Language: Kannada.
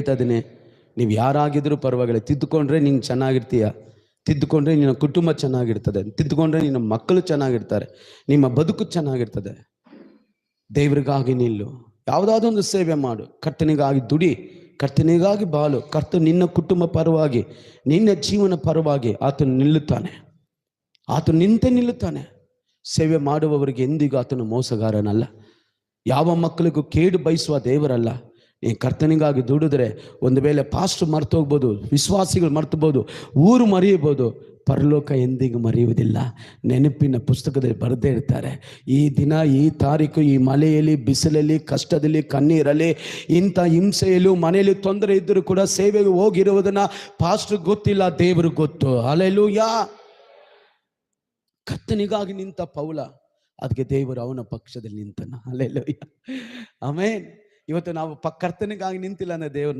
ಹೇಳ್ತಾ ಇದ್ದೀನಿ. ನೀವು ಯಾರಾಗಿದ್ರೂ ಪರವಾಗಿಲ್ಲ. ತಿದ್ದುಕೊಂಡ್ರೆ ನೀನು ಚೆನ್ನಾಗಿರ್ತೀಯ. ತಿದ್ದುಕೊಂಡ್ರೆ ನಿನ್ನ ಕುಟುಂಬ ಚೆನ್ನಾಗಿರ್ತದೆ. ತಿದ್ದುಕೊಂಡ್ರೆ ನಿನ್ನ ಮಕ್ಕಳು ಚೆನ್ನಾಗಿರ್ತಾರೆ. ನಿಮ್ಮ ಬದುಕು ಚೆನ್ನಾಗಿರ್ತದೆ. ದೇವರಿಗಾಗಿ ನಿಲ್ಲು. ಯಾವುದಾದ್ರೂ ಒಂದು ಸೇವೆ ಮಾಡು. ಕರ್ತನಿಗಾಗಿ ದುಡಿ. ಕರ್ತನಿಗಾಗಿ ಬಾಳು. ಕರ್ತ ನಿನ್ನ ಕುಟುಂಬ ಪರವಾಗಿ, ನಿನ್ನ ಜೀವನ ಪರವಾಗಿ ಆತನು ನಿಲ್ಲುತ್ತಾನೆ. ಆತನು ನಿಂತೆ ನಿಲ್ಲುತ್ತಾನೆ. ಸೇವೆ ಮಾಡುವವರಿಗೆ ಎಂದಿಗೂ ಆತನು ಮೋಸಗಾರನಲ್ಲ. ಯಾವ ಮಕ್ಕಳಿಗೂ ಕೇಡು ಬಯಸುವ ದೇವರಲ್ಲ. ನೀ ಕರ್ತನಿಗಾಗಿ ದುಡಿದ್ರೆ ಒಂದು ವೇಳೆ ಪಾಸ್ಟ್ ಮರ್ತು ಹೋಗ್ಬೋದು, ವಿಶ್ವಾಸಿಗಳು ಮರ್ತಬೋದು ಊರು ಮರೆಯಬೋದು ಪರಲೋಕ ಎಂದಿಗೂ ಮರೆಯುವುದಿಲ್ಲ. ನೆನಪಿನ ಪುಸ್ತಕದಲ್ಲಿ ಬರೆದೇ ಇರ್ತಾರೆ, ಈ ದಿನ, ಈ ತಾರೀಕು, ಈ ಮಳೆಯಲ್ಲಿ, ಬಿಸಿಲಲ್ಲಿ, ಕಷ್ಟದಲ್ಲಿ, ಕಣ್ಣೀರಲ್ಲಿ, ಇಂಥ ಹಿಂಸೆಯಲ್ಲೂ, ಮನೆಯಲ್ಲಿ ತೊಂದರೆ ಇದ್ದರೂ ಕೂಡ ಸೇವೆಗೆ ಹೋಗಿರುವುದನ್ನು ಪಾಸ್ಟ್ ಗೊತ್ತಿಲ್ಲ, ದೇವರು ಗೊತ್ತು. ಅಲೆಲೂಯಾ ಕರ್ತನಿಗಾಗಿ ನಿಂತ ಪೌಲ ಅದಕ್ಕೆ ದೇವರು ಅವನ ಪಕ್ಷದಲ್ಲಿ ನಿಂತನ. ಅಲ್ಲೆಲ್ಲ ಆಮೇನ್. ಇವತ್ತು ನಾವು ಕರ್ತನಿಗಾಗಿ ನಿಂತಿಲ್ಲ ಅಂದ್ರೆ ದೇವರು